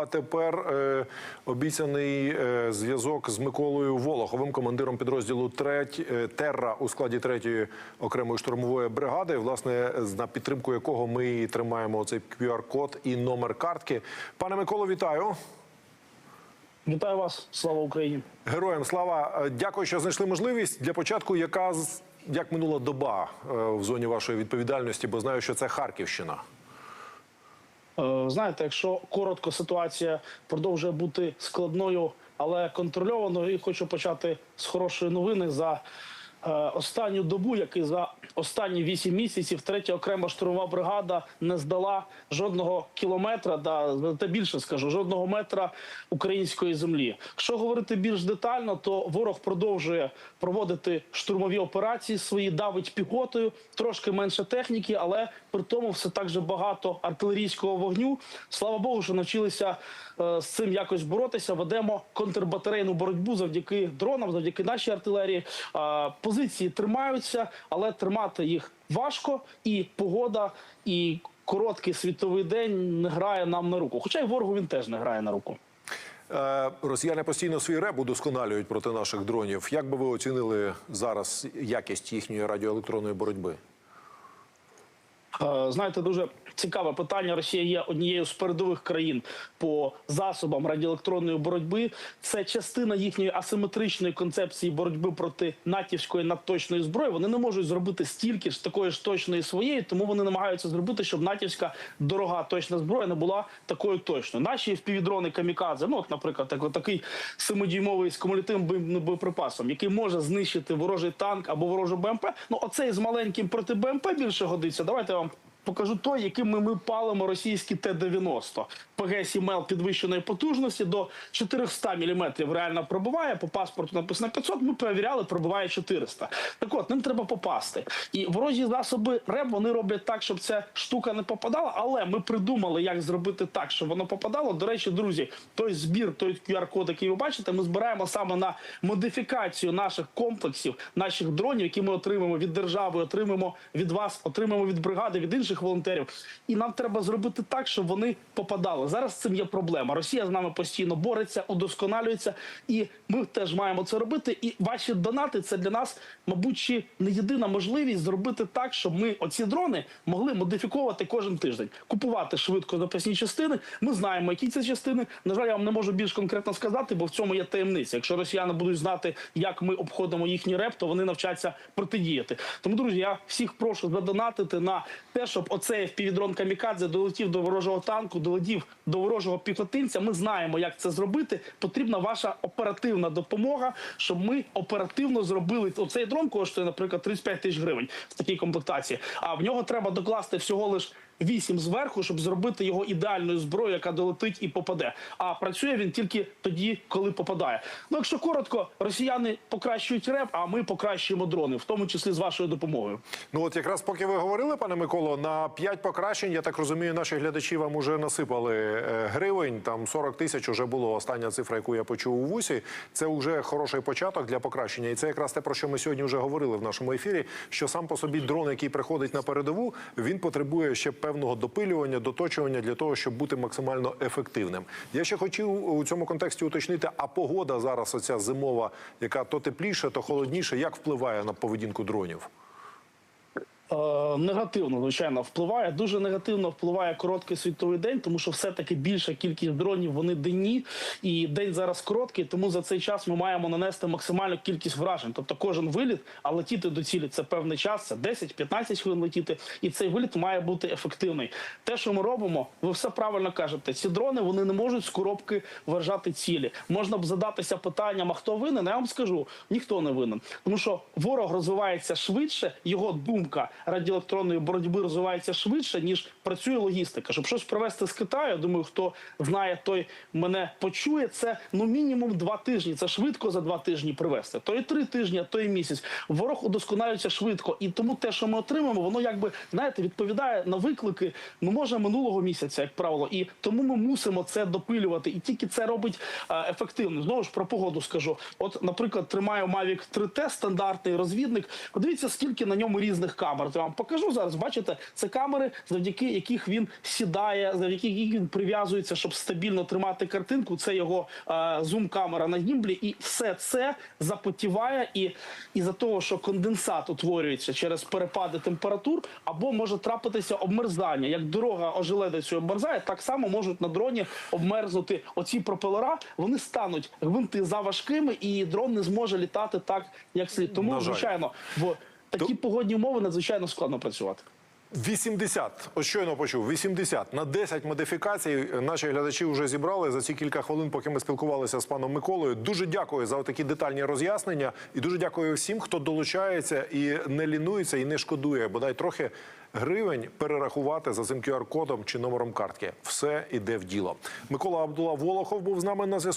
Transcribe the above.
А тепер е, обіцяний е, зв'язок з Миколою Волоховим, командиром підрозділу треть, е, Терра у складі третьої окремої штурмової бригади. Власне, на підтримку якого ми і тримаємо цей QR-код і номер картки. Пане Миколо, вітаю. Вітаю вас, слава Україні. Героям слава. Е, Дякую, що знайшли можливість. Для початку, яка як минула доба е, в зоні вашої відповідальності, бо знаю, що це Харківщина. Е, Знаєте, якщо коротко ситуація продовжує бути складною, але контрольованою, і хочу почати з хорошої новини. За останню добу, який за останні вісім місяців третя окрема штурмова бригада не здала жодного кілометра, да та більше скажу, жодного метра української землі. Якщо говорити більш детально, то ворог продовжує проводити штурмові операції свої, давить піхотою, трошки менше техніки, але при тому все так же багато артилерійського вогню. Слава Богу, що навчилися е, з цим якось боротися. Ведемо контрбатарейну боротьбу завдяки дронам, завдяки нашій артилерії. Е, позиції тримаються, але тримати їх важко, і погода, і короткий світовий день не грає нам на руку. Хоча й ворогу він теж не грає на руку. Е, Росіяни постійно свій реп удосконалюють проти наших дронів. Як би ви оцінили зараз якість їхньої радіоелектронної боротьби? Е, Знаєте, дуже цікаве питання. Росія є однією з передових країн по засобам радіоелектронної боротьби. Це частина їхньої асиметричної концепції боротьби проти натівської надточної зброї. Вони не можуть зробити стільки ж такої ж точної своєї, тому вони намагаються зробити, щоб натівська дорога точна зброя не була такою точною. Наші впівдрони камікадзе, ну от, наприклад, так, такий семидюймовий з кумулятивним боєприпасом, який може знищити ворожий танк або ворожу БМП. Ну оцей з маленьким проти БМП більше годиться. Давайте вам покажу той, яким ми, палимо російський Т-90. ПГ-7Л підвищеної потужності до 400 мм реально пробиває. По паспорту написано 500, ми перевіряли, пробиває 400. Так от, ним треба попасти. І ворожі засоби РЕБ вони роблять так, щоб ця штука не попадала, але ми придумали, як зробити так, щоб воно попадало. До речі, друзі, той збір, той QR-код, який ви бачите, ми збираємо саме на модифікацію наших комплексів, наших дронів, які ми отримаємо від держави, отримаємо від вас, отримаємо від бригади, від інших волонтерів. І нам треба зробити так, щоб вони попадали. Зараз цим є проблема. Росія з нами постійно бореться, удосконалюється, і ми теж маємо це робити. І ваші донати це для нас, мабуть, чи не єдина можливість зробити так, щоб ми оці дрони могли модифіковувати кожен тиждень, купувати швидко запасні частини. Ми знаємо, які це частини. На жаль, я вам не можу більш конкретно сказати, бо в цьому є таємниця. Якщо росіяни будуть знати, як ми обходимо їхній реп, то вони навчаться протидіяти. Тому, друзі, я всіх прошу задонатити на те, щоб оцей впівдрон камікадзе долетів до ворожого танку, долетів до ворожого піхотинця. Ми знаємо, як це зробити. Потрібна ваша оперативна допомога, щоб ми оперативно зробили оцей дрон. Коштує, наприклад, 35 тисяч гривень в такій комплектації. А в нього треба докласти всього лиш. Вісім зверху, щоб зробити його ідеальною зброєю, яка долетить і попаде. А працює він тільки тоді, коли попадає. Ну, якщо коротко, росіяни покращують реп, а ми покращуємо дрони, в тому числі з вашою допомогою. Ну от якраз поки ви говорили, пане Миколо, на 5 покращень, я так розумію, наші глядачі вам уже насипали е, гривень. Там 40 тисяч уже було остання цифра, яку я почув у вусі. Це вже хороший початок для покращення. І це якраз те, про що ми сьогодні вже говорили в нашому ефірі. Що сам по собі дрон, який приходить на передову, він потребує ще певного допилювання, доточування для того, щоб бути максимально ефективним. Я ще хотів у цьому контексті уточнити, а погода зараз, оця зимова, яка то тепліше, то холодніше, як впливає на поведінку дронів? Е, негативно, звичайно, впливає. Дуже негативно впливає короткий світовий день, тому що все-таки більша кількість дронів вони денні, і день зараз короткий. Тому за цей час ми маємо нанести максимальну кількість вражень. Тобто, кожен виліт, а летіти до цілі це певний час, це 10-15 хвилин летіти, і цей виліт має бути ефективний. Те, що ми робимо, ви все правильно кажете. Ці дрони вони не можуть з коробки вражати цілі. Можна б задатися питанням, а хто винен? Я вам скажу, ніхто не винен, тому що ворог розвивається швидше, його думка радіоелектронної боротьби розвивається швидше, ніж працює логістика. Щоб щось привезти з Китаю, я думаю, хто знає, той мене почує. Це ну мінімум два тижні. Це швидко за два тижні привезти. То і три тижні, а то і місяць. Ворог удосконалюється швидко, і тому те, що ми отримаємо, воно якби знаєте, відповідає на виклики. Ну може минулого місяця, як правило, і тому ми мусимо це допилювати. І тільки це робить ефективно. Знову ж про погоду скажу. От, наприклад, тримаю Mavic 3T, стандартний розвідник. Подивіться, скільки на ньому різних камер. От я вам покажу зараз. Бачите, це камери, завдяки яких він сідає, завдяки яких він прив'язується, щоб стабільно тримати картинку. Це його е, зум-камера на гімблі, і все це запотіває. І із-за того, що конденсат утворюється через перепади температур, або може трапитися обмерзання. Як дорога ожеледицею обмерзає, так само можуть на дроні обмерзнути оці пропелера. Вони стануть гвинти заважкими, і дрон не зможе літати так, як слід. Тому звичайно, в такі погодні умови надзвичайно складно працювати. 80, ось щойно почув, 80 на 10 модифікацій наші глядачі вже зібрали за ці кілька хвилин, поки ми спілкувалися з паном Миколою. Дуже дякую за такі детальні роз'яснення. І дуже дякую всім, хто долучається і не лінується, і не шкодує, бодай трохи гривень перерахувати за цим QR-кодом чи номером картки. Все іде в діло. Микола Абдула Волохов був з нами на зв'язку.